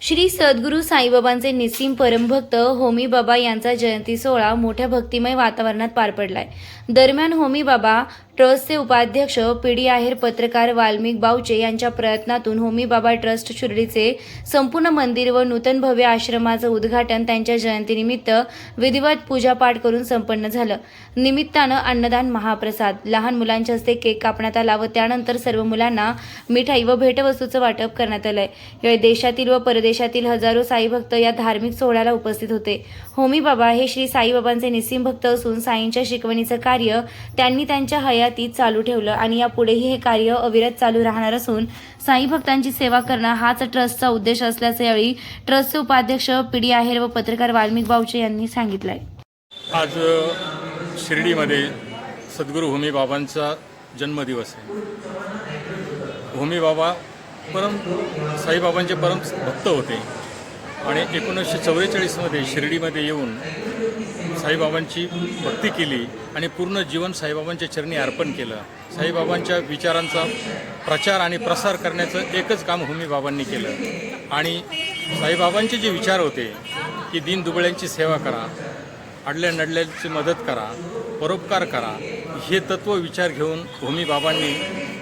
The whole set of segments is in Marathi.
श्री सद्गुरू साईबाबांचे निसीम परमभक्त होमी बाबा यांचा जयंती सोहळा मोठ्या भक्तिमय वातावरणात पार पडलाय. दरम्यान होमी बाबा ट्रस्टचे उपाध्यक्ष पी डी आहेर पत्रकार वाल्मिक बावचे यांच्या प्रयत्नातून होमी बाबा ट्रस्ट शिर्डीचे संपूर्ण मंदिर व नूतन भव्य आश्रमाचं उद्घाटन त्यांच्या जयंतीनिमित्त विधिवत पूजापाठ करून संपन्न झालं. निमित्तानं अन्नदान महाप्रसाद. लहान मुलांच्या हस्ते केक कापण्यात आला व त्यानंतर सर्व मुलांना मिठाई व भेटवस्तूचं वाटप करण्यात आलंय. यावेळी देशातील व परदेशातील हजारो साईभक्त या धार्मिक सोहळ्याला उपस्थित होते. होमी बाबा हे श्री साईबाबांचे निसीम भक्त असून साईंच्या शिकवणीचं कार्य त्यांनी त्यांच्या हया हयातीत चालू ठेवलं आणि यापुढेही हे कार्य अविरत चालू राहणार असून साई भक्तांची सेवा करणं हाच ट्रस्टचा उद्देश असल्याचं यावेळी ट्रस्टचे उपाध्यक्ष पी डी आहेर व पत्रकार वाल्मिक बावचे यांनी सांगितलंय. आज शिर्डीमध्ये सद्गुरू होमी बाबांचा जन्मदिवस आहे. होमी बाबा परम साईबाबांचे परम भक्त होते. आणि एकोणीसशे चौवेचाळीसमध्ये शिर्डीमध्ये येऊन साईबाबांची भक्ती केली आणि पूर्ण जीवन साईबाबांच्या चरणी अर्पण केलं. साईबाबांच्या विचारांचा प्रचार आणि प्रसार करण्याचं एकच काम होमी बाबांनी केलं. आणि साईबाबांचे जे विचार होते की दीन दुबळ्यांची सेवा करा अडल्या नडल्यांची मदत करा परोपकार करा हे तत्त्व विचार घेऊन होमी बाबांनी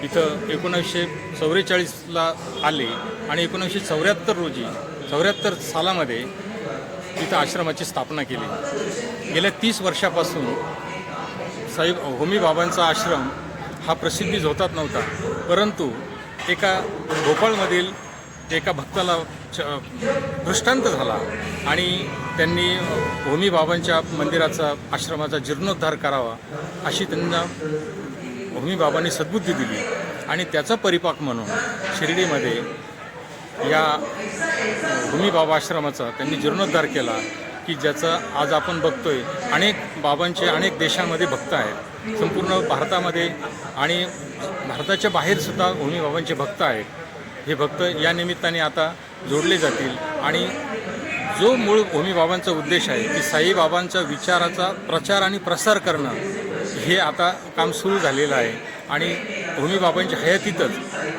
इथं एकोणीसशे चौवेचाळीसला आले आणि एकोणीसशे चौऱ्याहत्तर रोजी चौऱ्याहत्तर सालामध्ये तिथं आश्रमाची स्थापना केली. गेल्या तीस वर्षापासून साहेब होमी बाबांचा आश्रम हा प्रसिद्धीच झोतात नव्हता. परंतु एका भोपाळमधील एका भक्ताला च दृष्टांत झाला आणि त्यांनी होमी बाबांच्या मंदिराचा आश्रमाचा जीर्णोद्धार करावा अशी त्यांना होमी बाबांनी सद्बुद्धी दिली. आणि त्याचा परिपाक म्हणून शिर्डीमध्ये या भूमी बाबा आश्रमाचा त्यांनी जीर्णोद्धार केला. की ज्याचा आज आपण बघतोय अनेक बाबांचे अनेक देशामध्ये भक्त आहेत. संपूर्ण भारतामध्ये आणि भारताच्या बाहेरसुद्धा होमी बाबांचे भक्त आहेत. हे भक्त या निमित्ताने आता जोडले जातील आणि जो मूळ होमी बाबांचा उद्देश आहे की साईबाबांच्या विचाराचा प्रचार आणि प्रसार करणं हे आता काम सुरू झालेलं आहे. आणि भूमी बाबांच्या हयातीतच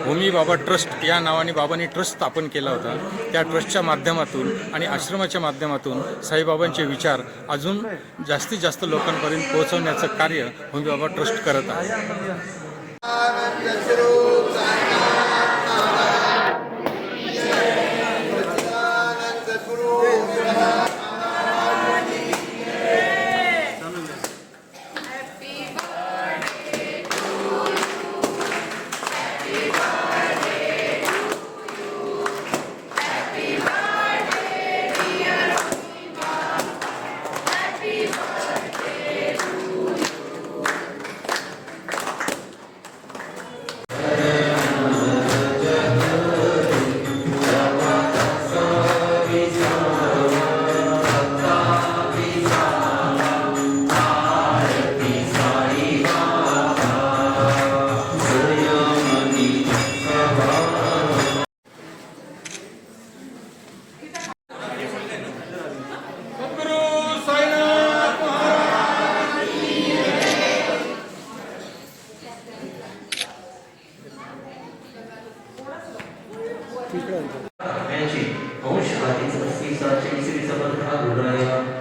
भूमी बाबा ट्रस्ट या नावाने बाबांनी ट्रस्ट स्थापन केला होता. त्या ट्रस्टच्या माध्यमातून आणि आश्रमाच्या माध्यमातून साईबाबांचे विचार अजून जास्तीत जास्त लोकांपर्यंत पोहोचवण्याचं कार्य भूमी बाबा ट्रस्ट करत आहे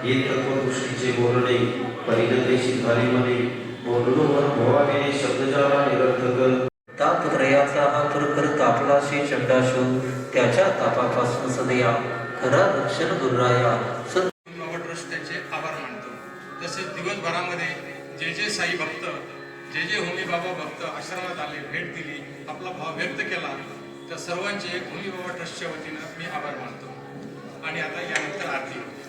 हे तत्वदृष्टीचे बोलणे परिणतेशी झाली म्हणे बोललो वर भवाने शब्दजाला निरर्थक तापत्रयाचा हा खरखर तापलाशी चंडाशू त्याच्या तापापासून सदया खरा रक्षण दुर्राया सत आभार मानतो. तसेच दिवसभरामध्ये जे जे साई भक्त जे जे होमी बाबा भक्त आश्रमात आले भेट दिली आपला भाव व्यक्त केला त्या सर्वांचे होमी बाबा ट्रस्टच्या वतीनं मी आभार मानतो. आणि आता यानंतर आरती. होते